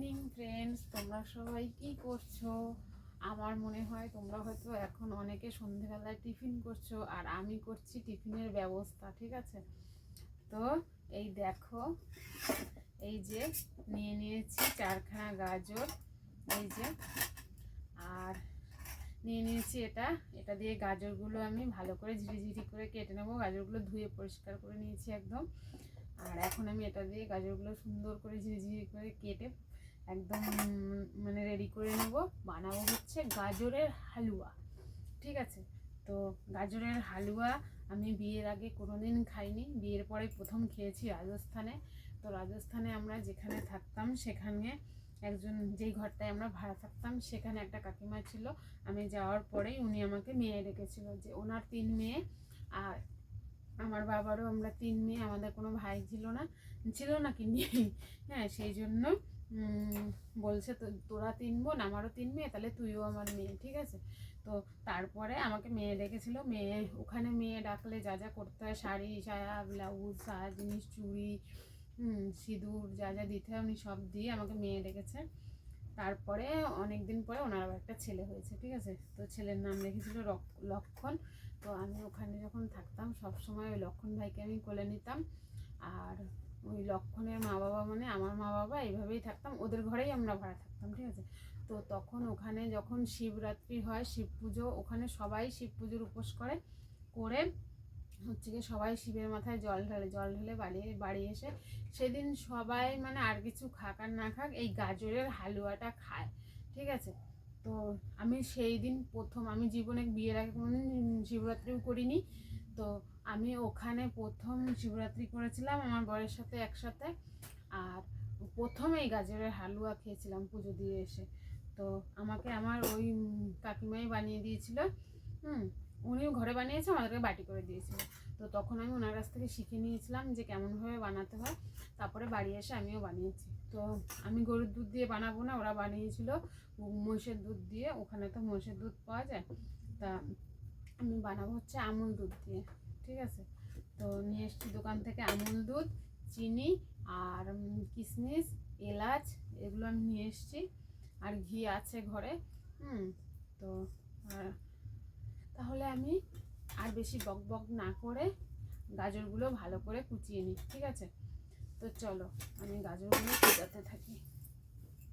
Evening friends তোমরা সবাই কি করছ? আমার মনে হয় তোমরা হয়তো এখন অনেকে সন্ধেবেলায় টিফিন করছ, আর আমি করছি টিফিনের ব্যবস্থা, ঠিক আছে? তো এই দেখো, এই যে নিয়ে নিয়েছি চারখানা গাজর, এই যে, আর নিয়ে নিয়েছি এটা এটা দিয়ে গাজরগুলো আমি ভালো করে ঝিরিঝিরি করে কেটে নেব, গাজরগুলো ধুয়ে পরিষ্কার করে নিয়েছি একদম, আর এখন আমি এটা দিয়ে গাজরগুলো সুন্দর করে ঝিরিঝিরি করে কেটে একদম মানে রেডি করে নেব। বানাবো হচ্ছে গাজরের হালুয়া। ঠিক আছে? তো গাজরের হালুয়া আমি বিয়ের আগে কোনোদিন খাইনি। বিয়ের পরে প্রথম খেয়েছি রাজস্থানে। তো রাজস্থানে আমরা যেখানে থাকতাম সেখানে একজন যেই ঘরটায় আমরা ভাড়া থাকতাম সেখানে একটা কাকিমা ছিল। আমি যাওয়ার পরেই উনি আমাকে মেয়ে রেখেছিল যে ওনার তিন মেয়ে আর আমার বাবারও আমরা তিন মেয়ে, আমাদের কোনো ভাই ছিল না। ছিল না কি নেই। হ্যাঁ সেই জন্য বলছে তো, তোরা তিন বোন, আমারও তিন মেয়ে, তাহলে তুইও আমার মেয়ে, ঠিক আছে? তো তারপরে আমাকে মেয়ে ডেকেছিল, মেয়ে, ওখানে মেয়ে ডাকলে যা যা করতে হয়, শাড়ি, সায়া, ব্লাউজ সায়া জিনিস, চুড়ি সিঁদুর যা যা দিতে হয়, উনি সব দিয়ে আমাকে মেয়ে ডেকেছে। তারপরে অনেক দিন পরে ওনার আবার একটা ছেলে হয়েছে, ঠিক আছে? তো ছেলের নাম রেখেছিল লক্ষণ। তো আমি ওখানে যখন থাকতাম, সব সময় ওই লক্ষণ ভাইকে আমি কোলে নিতাম। আর ওই লক্ষণের মা বাবা মানে আমার মা বাবা এইভাবেই থাকতাম, ওদের ঘরেই আমরা ভাড়া থাকতাম, ঠিক আছে? তো তখন ওখানে যখন শিবরাত্রি হয়, শিব পুজো, ওখানে সবাই শিব পুজোর উপোস করে করে হচ্ছে গিয়ে সবাই শিবের মাথায় জল ঢালে, জল ঢেলে বাড়ি বাড়ি এসে সেদিন সবাই মানে আর কিছু খাক আর না খাক, এই গাজরের হালুয়াটা খায়, ঠিক আছে? তো আমি সেই দিন প্রথম, আমি জীবনে বিয়ের আগে কোনোদিন শিবরাত্রিও করিনি, তো আমি ওখানে প্রথম শিবরাত্রি করেছিলাম আমার বরের সাথে একসাথে। আর প্রথম এই গাজরের হালুয়া খেয়েছিলাম পুজো দিয়ে এসে। তো আমাকে আমার ওই কাকিমাই বানিয়ে দিয়েছিল। হুম, উনিও ঘরে বানিয়েছে, আমাদেরকে বাটি করে দিয়েছিল। তো তখন আমি ওনার কাছ থেকে শিখে নিয়েছিলাম যে কেমনভাবে বানাতে হয়। তারপরে বাড়ি এসে আমিও বানিয়েছি। তো আমি গরুর দুধ দিয়ে বানাবো না, ওরা বানিয়েছিল মহিষের দুধ দিয়ে। ওখানে তো মহিষের দুধ পাওয়া যায়। তা আমি বানাবো হচ্ছে আমুল দুধ দিয়ে। ঠিক আছে? তো নিয়ে এসেছি দোকান থেকে আমুল দুধ চিনি আর উম, কিশমিশ এলাচ এগুলো আমি নিয়ে এসেছি। আর ঘি আছে ঘরে হুম? তো আর তাহলে আমি আর বেশি বক বক না করে গাজরগুলো ভালো করে কুচিয়ে নিই ঠিক আছে? তো চলো আমি গাজরগুলো কুচাতে থাকি।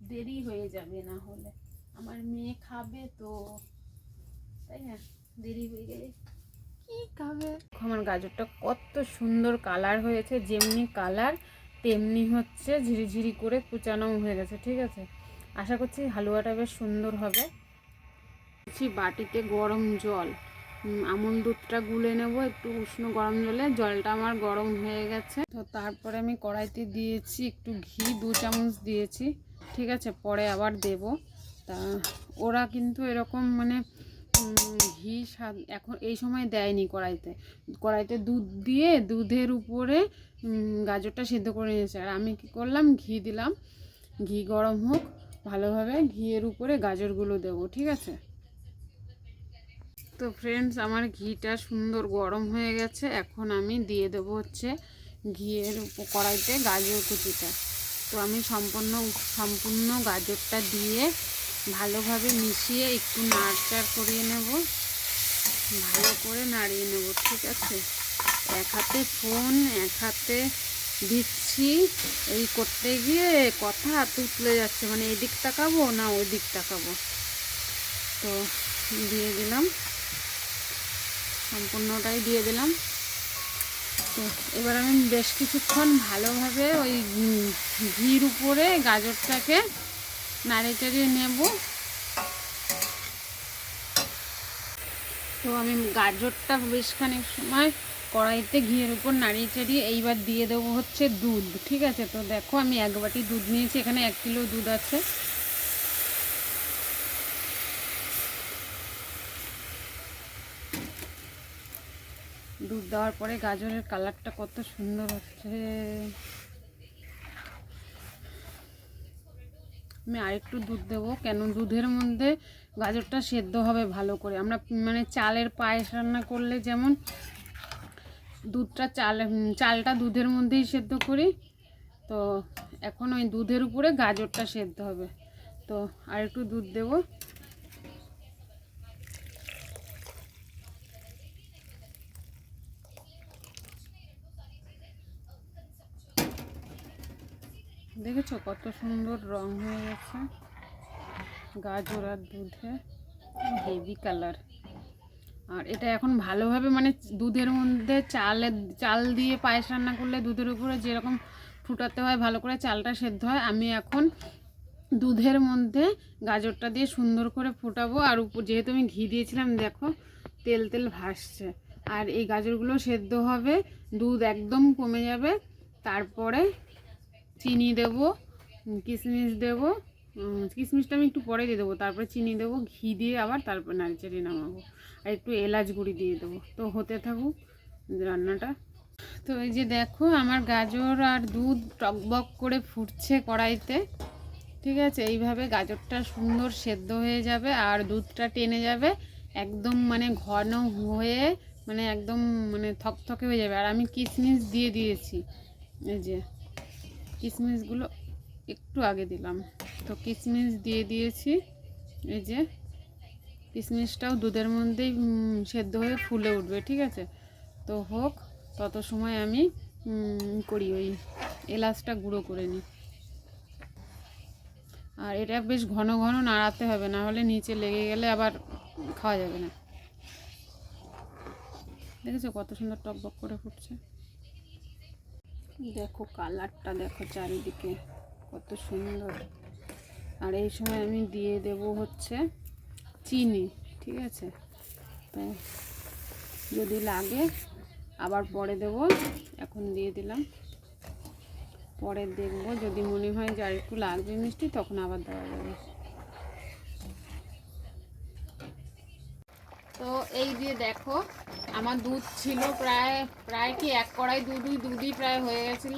দেরি হয়ে যাবে না হলে। আমার মেয়ে খাবে তো তাই না? দেরি হয়ে গেলে কি খাবে আমার গাজরটা কত সুন্দর কালার হয়েছে, যেমনি কালার, তেমনি হচ্ছে ঝিরিঝিরি করে কুচানো হয়ে গেছে, ঠিক আছে? আশা করছি হালুয়াটা বেশ সুন্দর হবে। বাটিতে গরম জল। আমুল দুধটা গুলে নেব, একটু উষ্ণ গরম জলে, জলটা আমার গরম হয়ে গেছে। তো তারপরে আমি কড়াইতে দিয়েছি একটু ঘি, দু চামচ দিয়েছি, ঠিক আছে? পরে আবার দেব। তা ওরা কিন্তু এরকম মানে ঘি স্বাদ এখন এই সময় দেয়নি কড়াইতে। কড়াইতে দুধ দিয়ে দুধের উপরে গাজরটা সিদ্ধ করে নিয়েছে। আর আমি কি করলাম? ঘি দিলাম। ঘি গরম হোক, ভালোভাবে ঘিয়ের উপরে গাজরগুলো দেবো, ঠিক আছে? তো ফ্রেন্ডস আমার ঘিটা সুন্দর গরম হয়ে গেছে। এখন আমি দিয়ে দেবো হচ্ছে ঘিয়ের কড়াইতে গাজর কুচিটা। তো আমি সম্পূর্ণ সম্পূর্ণ গাজরটা দিয়ে ভালোভাবে মিশিয়ে একটু নাড়চাড় করিয়ে নেব। ভালো করে নাড়িয়ে নেব, ঠিক আছে? এক হাতে ফোন, এক হাতে দিচ্ছি। এই করতে গিয়ে কথা তুতলে যাচ্ছে মানে এদিক তাকাবো না ওই দিক তাকাবো? তো দিয়ে দিলাম। সম্পূর্ণটাই দিয়ে দিলাম। তো এবার আমি বেশ কিছুক্ষণ ভালোভাবে ওই ঘির উপরে গাজরটাকে নাড়িয়ে চাড়িয়ে নেব। তো আমি গাজরটা বেশ খানিক সময় কড়াইতে ঘিয়ের উপর নাড়িয়ে চাড়িয়ে এইবার দিয়ে দেবো হচ্ছে দুধ, ঠিক আছে? তো দেখো আমি এক বাটি দুধ নিয়েছি, এখানে এক কিলো দুধ আছে। দুধ দেওয়ার পরে গাজরের কালারটা কত সুন্দর হচ্ছে। আমি আরেকটু দুধ দেবো। কেন? দুধের মধ্যে গাজরটা সেদ্ধ হবে ভালো করে। আমরা মানে চালের পায়েস রান্না করলে যেমন দুধটা চাল চালটা দুধের মধ্যেই সেদ্ধ করি, তো এখন ওই দুধের উপরে গাজরটা সেদ্ধ হবে। তো আর একটু দুধ দেবো। দেখেছ কত সুন্দর রং হয়ে গেছে? গাজর আর দুধে হেভি কালার। আর এটা এখন ভালোভাবে মানে দুধের মধ্যে চালের চাল দিয়ে পায়েস রান্না করলে দুধের উপরে যেরকম ফুটাতে হয়, ভালো করে চালটা সেদ্ধ হয়, আমি এখন দুধের মধ্যে গাজরটা দিয়ে সুন্দর করে ফোটাবো। আর উপর যেহেতু আমি ঘি দিয়েছিলাম, দেখো তেল তেল ভাসছে। আর এই গাজরগুলো সেদ্ধ হবে, দুধ একদম কমে যাবে, তারপরে চিনি দেবো কিশমিশ দেবো কিশমিশটা আমি একটু পরে দিয়ে দেবো, তারপরে চিনি দেবো, ঘি দিয়ে আবার তারপর নাড়িচাড়ি নামাবো। আর একটু এলাচ গুঁড়ি দিয়ে দেবো। তো হতে থাকুক রান্নাটা। তো এই যে দেখো, আমার গাজর আর দুধ টকবক করে ফুটছে কড়াইতে। ঠিক আছে? এইভাবে গাজরটা সুন্দর সেদ্ধ হয়ে যাবে আর দুধটা টেনে যাবে, একদম মানে ঘন হয়ে মানে একদম মানে থকথকে হয়ে যাবে। আর আমি কিশমিশ দিয়ে দিয়েছি। এই যে কিশমিশগুলো একটু আগে দিলাম। তো কিশমিশ দিয়ে দিয়েছি, এই যে কিশমিশটাও দুধের মধ্যেই সেদ্ধ হয়ে ফুলে উঠবে, ঠিক আছে? তো হোক, তত সময় আমি করি ওই এলাচটা গুঁড়ো করে নিই। আর এটা বেশ ঘন ঘন নাড়াতে হবে, না হলে নিচে লেগে গেলে আবার খাওয়া যাবে না। দেখেছ কত সুন্দর টকবক করে ফুটছে? দেখো কালারটা দেখো চারিদিকে, কত সুন্দর। আর এই সময় আমি দিয়ে দেব হচ্ছে চিনি, ঠিক আছে? যদি লাগে, আবার পরে দেব, এখন দিয়ে দিলাম। পরে দেখব, যদি মনে হয় যে আর একটু লাগবে মিষ্টি, তখন আবার দেওয়া যাবে। তো এই দিয়ে দেখো, আমার দুধ ছিল প্রায় প্রায় কি এক কড়াই দুধই দুধই প্রায় হয়ে গেছিল।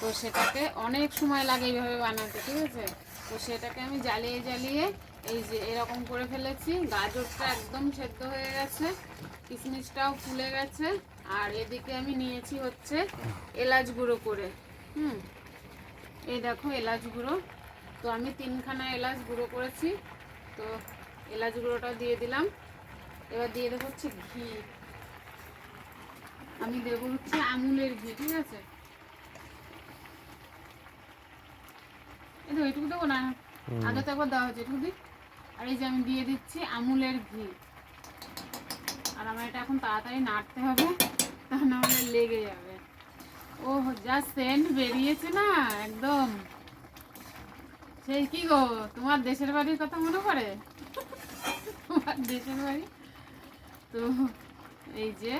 তো সেটাকে অনেক সময় লাগে এইভাবে বানাতে, ঠিক আছে? তো সেটাকে আমি জ্বালিয়ে জ্বালিয়ে এই যে এরকম করে ফেলেছি। গাজরটা একদম সেদ্ধ হয়ে গেছে, কিশমিশটাও ফুলে গেছে, আর এদিকে আমি নিয়েছি হচ্ছে এলাচ গুঁড়ো করে, হুম? এই দেখো এলাচ গুঁড়ো। তো আমি তিনখানা এলাচ গুঁড়ো করেছি। তো এলাচ গুঁড়োটা দিয়ে দিলাম। এবার দিয়ে দেবো হচ্ছে ঘি। আমি দেবো হচ্ছে আমুলের ঘি ঠিক আছে? এই তো এইটুকু দেবো না? আগে তো একবার দেওয়া হচ্ছে এটুকু দিই। আর এই যে আমি দিয়ে দিচ্ছি আমুলের ঘি। আর আমার এটা এখন তাড়াতাড়ি নাড়তে হবে তা না হলে লেগে যাবে। ও যা সেন্ট বেরিয়েছে না একদম। সেই কি গো তোমার দেশের বাড়ির কথা মনে পড়ে? তোমার দেশের বাড়ি? তো এই যে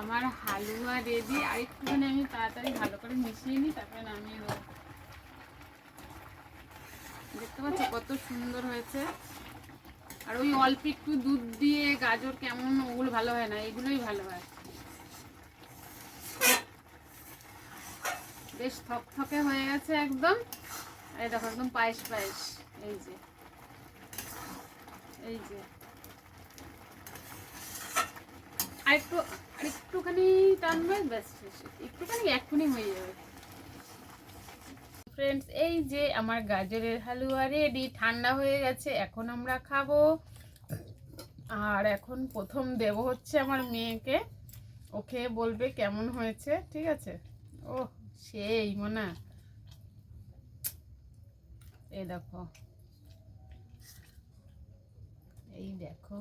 আমার হালুয়া রেডি আর একটুখানি আমি তাড়াতাড়ি ভালো করে মিশিয়ে নিই, তারপরে নামিয়ে দেবো দেখতে পাচ্ছ কত সুন্দর হয়েছে। আর ওই অল্প একটু দুধ দিয়ে গাজর কেমন ওগুলো ভালো হয় না, এগুলোই ভালো হয়। বেশ থকথকে হয়ে গেছে একদম। এই দেখো একদম পায়েস পায়েস। এই যে এই যে। আর একটু আর একটুখানি টানবে ব্যাস একটুখানি এক্ষুনি হয়ে যাবে। ফ্রেন্ডস এই যে আমার গাজরের হালুয়া রেডি ঠান্ডা হয়ে গেছে, এখন আমরা খাব। আর এখন প্রথম দেব হচ্ছে আমার মেয়েকে। ওকে বলবে কেমন হয়েছে, ঠিক আছে? ও সেই মনা। এই দেখো। এই দেখো।